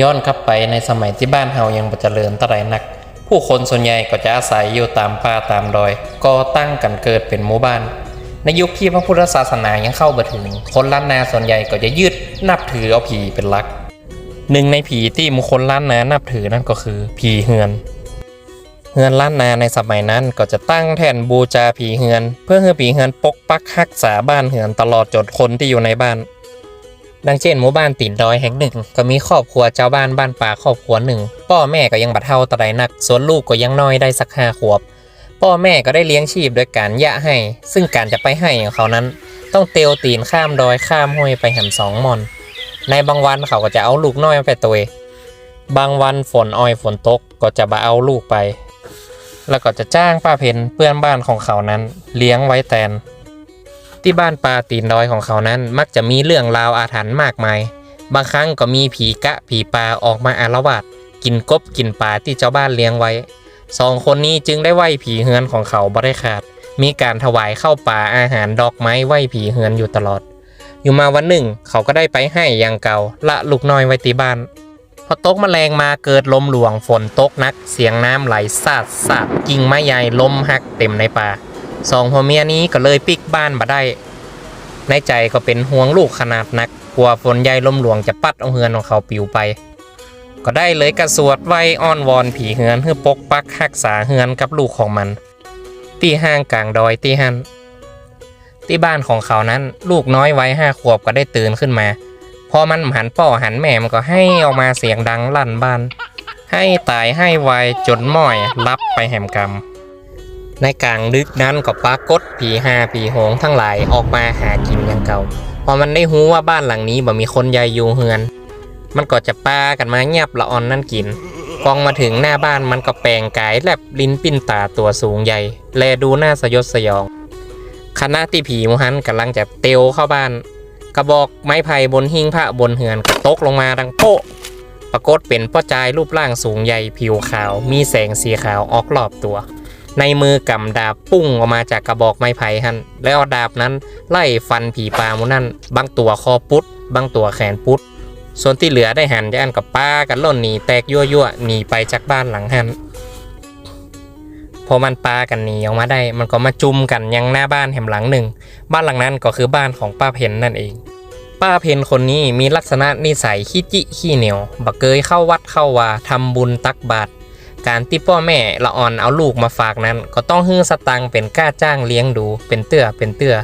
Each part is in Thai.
ย้อนกลับไปในสมัยที่บ้านเฮายังบ่เจริญเท่าไหร่นัก ผู้คนส่วนใหญ่ก็จะอาศัยอยู่ตามป่าตามดอยก็ตั้งกันเกิดเป็นหมู่บ้าน ในยุคที่พระพุทธศาสนายังเข้าบ่ถึง คนล้านนาส่วนใหญ่ก็จะยึดนับถือเอาผีเป็นหลัก หนึ่งในผีที่มุคนล้านนานับถือนั่นก็คือผีเฮือนเฮือนล้านนาในสมัยนั้นก็จะตั้งแท่นบูชาผีเฮือน เพื่อให้ผีเฮือนปกปักรักษาบ้านเฮือนตลอดจนคนที่อยู่ในบ้าน ดังเช่นหมู่บ้านตีนดอยแห่งหนึ่ง ก็มีครอบครัวเจ้าบ้านบ้านป่าครอบครัวหนึ่งพ่อแม่ก็ยังบัดเท่าตะไดนัก ส่วนลูกก็ยังน้อยได้สักห้าขวบ พ่อแม่ก็ได้เลี้ยงชีพโดยการยะให้ ซึ่งการจะไปให้ของเขานั้น ต้องเตียวตีนข้ามดอยข้ามห้วยไปแหมสองมอน ในบางวันเขาก็จะเอาลูกน้อยไปตัวบางวันฝนอ้อยฝนตกก็จะมาเอาลูกไป แล้วก็จะจ้างป้าเพนเพื่อนบ้านของเขานั้น เลี้ยงไว้แทน ที่บ้านปลาตีนดอยของเขานั้น มักจะมีเรื่องราวอาถรรพ์มากมาย บางครั้งก็มีผีกะผีปลาออกมาอาละวาดกินกบกินปลาที่เจ้าบ้านเลี้ยงไว้สองคนนี้จึงได้ไหวผีเฮือนของเขาบ่ได้ขาด มีการถวายเข้าป่าอาหารดอกไม้ไหวผีเฮือนอยู่ตลอด อยู่มาวันหนึ่ง เขาก็ได้ไปให้อย่างเก่า ละลูกน้อยไว้ที่บ้านพอตกแมลงมาเกิดลมหลวงฝนตกนัก เสียงน้ำไหลสาดสาดกิ่งไม้ใหญ่ลมหักเต็มในป่า สองผัวเมียนี้ก็เลยปิกบ้านมาได้ ในใจก็เป็นห่วงลูกขนาดนัก กลัวฝนใหญ่ลมหลวงจะปัดเอาเฮือนของเขาปิวไป ก็ได้เลยกระสวดไว้อ้อนวอนผีเฮือนเพื่อปกปักรักษาเฮือนกับลูกของมัน ที่ห้างกลางดอยที่หันที่บ้านของเขานั้นลูกน้อยไว้ห้าขวบก็ได้ตื่นขึ้นมา พอมันหันป่อหันแม่มันก็ให้ออกมาเสียงดังลั่นบ้าน ให้ตายให้ไวายจนม้อยรับไปแหมกรรม ในกลางดึกนั้นก็ปรากฏผีหาผีโหงทั้งหลายออกมาหากินอย่างเก่า พอมันได้หูว่าบ้านหลังนี้บ่มีคนยายอยู่เฮือน มันก็จะปากันมาเงียบละออนนั่นกิน กองมาถึงหน้าบ้านมันก็แปลงกายแลบลิ้นปิ้นตาตัวสูงใหญ่ แลดูหน้าสยดสยอง คณะที่ผีมูฮันกำลังจะเตียวเข้าบ้าน กระบอกไม้ไผ่บนหิ้งพระบนเหือนก็ตกลงมาดังโป๊ะปรากฏเป็นพ่อจายรูปร่างสูงใหญ่ผิวขาว มีแสงสีขาวออกรอบตัว ในมือกำดาบปุ้งออกมาจากกระบอกไม้ไผ่หันแล้วดาบนั้นไล่ฟันผีปลามูนั่นบางตัวคอปุดบางตัวแขนปุ๊ดส่วนที่เหลือได้หันย่านกับป้ากันล่นหนีแตกยั่วยั่วหนีไปจากบ้านหลังหันพอมันปากันหนีออกมาได้ มันก็มาจุ่มกันยังหน้าบ้านแห่งหลังหนึ่ง บ้านหลังนั้นก็คือบ้านของป้าเพนนั่นเอง ป้าเพนคนนี้มีลักษณะนิสัยขี้จิขี้เหนียวบักเกยเข้าวัดเข้าวาทำบุญตักบาตร การที่พ่อแม่ละอ่อนเอาลูกมาฝากนั้น ก็ต้องฮื้อสตังเป็นก้าจ้างเลี้ยงดู เป็นเตื้อเป็นเตื้อ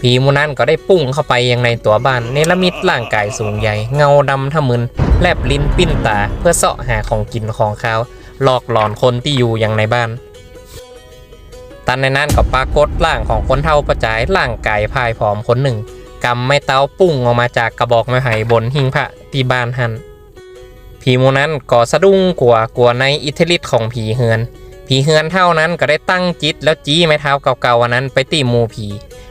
ผีมูนั้นก็ได้ปุ้งเข้าไปยังในตัวบ้านเนรมิตร่างกายสูงใหญ่ เงาดำทะมึนแลบลิ้นปิ้นตาเพื่อเสาะหาของกินของข้าวหลอกหลอนคนที่อยู่ยังในบ้านตันในนั้นก็ปรากฏร่างของคนเท่าประจายร่างกายพายผอมคนหนึ่งกำไม่เต้าปุ้งออกมาจากกระบอกไม้ไผ่บนหิ้งพระที่บ้านหัน ผีหมูนั้นก็สะดุ้งกลัวกลัวในอิทธิฤทธิ์ของผีเฮือน ผีเฮือนเท่านั้นก็ได้ตั้งจิตแล้วจี้ไม้เท้าเก่าๆวันนั้นไปตีหมูผี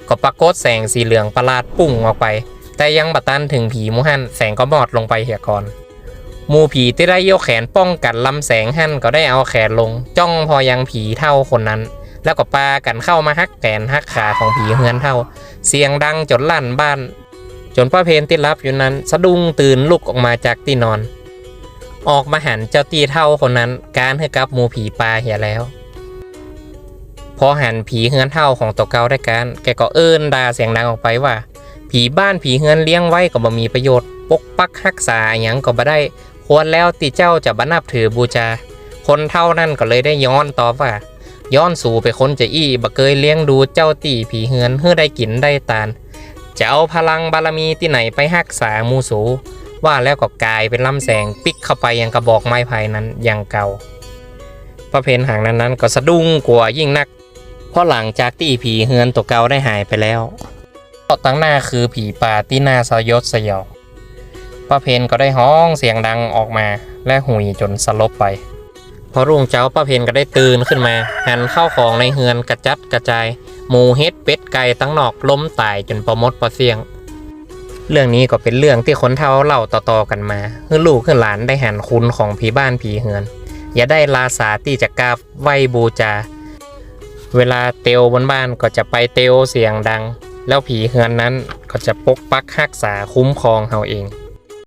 ก็ปรากฏแสงสีเหลืองประหลาดปุ้งออกไป แต่ยังบัตันถึงผีมูหันแสงก็มอดลงไปเหียก่อนหมูผีที่ได้ยกแขนป้องกันลำแสงหันก็ได้เอาแขนลง จ้องพอยังผีเท่าคนนั้น แล้วก็ปากันเข้ามาฮักแขนฮักขาของผีเฮือนเท่า เสียงดังจนลั่นบ้าน จนป้าเพนที่รับอยู่นั้นสะดุ้งตื่นลุกออกมาจากที่นอน ออกมาหันเจ้าตีเท่าคนนั้นการให้กับหมูผีปลาเหียแล้ว พอหันผีเฮือนเท่าของตัวเกาได้การแกก็เอิ้นด่าเสียงดังออกไปว่า ผีบ้านผีเฮือนเลี้ยงไว้ก็บ่มีประโยชน์ ปกปักรักษาอหยังก็บ่ได้ ควรแล้วที่เจ้าจะบันับถือบูชาคนเท่านั้นก็เลยได้ย้อนตอบว่า ย้อนสู่ไปคนจะอี้บ่เคยเลี้ยงดูเจ้าตีผีเฮือนเพื่อได้กินได้ตานจะเอาพลังบารมีที่ไหนไปรักษาหมูสู ว่าแล้วก็กลายเป็นลำแสงปิกเข้าไปยังกระบอกไม้ไผ่นั้นอย่างเก่าประเพณหางนั้นนั้นก็สะดุ้งกลัวยิ่งนัก เพราะหลังจากที่ผีเฮือนตัวเก่าได้หายไปแล้วก็ตั้งหน้าคือผีป่าที่น่าสยดสยองป้าเพนก็ได้ห้องเสียงดังออกมาและหุยจนสลบไป พอรุ่งเจ้าป้าเพนก็ได้ตื่นขึ้นมา หันเข้าของในเฮือนกระจัดกระจาย หมูเฮ็ดเป็ดไก่ตั้งนอกล้มตายจนประมดประเสียง เรื่องนี้ก็เป็นเรื่องที่คนเท่าเล่าต่อๆกันมาเพื่อลูกเพื่อหลานได้หันคุณของผีบ้านผีเฮือน อย่าได้ลาสาที่จะกราบไหวบูชาเวลาเตวบนบ้านก็จะไปเตวเสียงดัง แล้วผีเฮือนนั้นก็จะปกปักรักษาคุ้มครองเฮาเอง